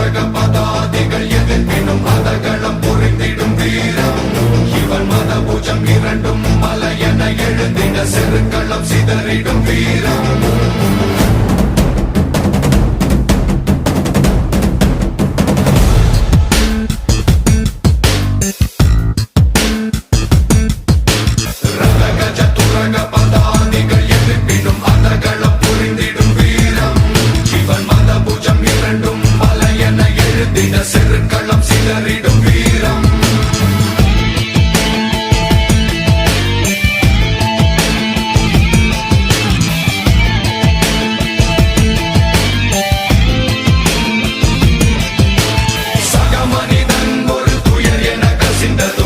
உலக பதாதிகள் எதிர்ப்பினும் மதகளம் புரிந்திடும் வீரம் இவன் மத பூஜம் இரண்டும் மலையென எழுந்திட செருக்களம் சிதறிடும் வீரம் மலரிடும் வீரம். சக மனிதன் ஒரு துயர் என கசிந்தது.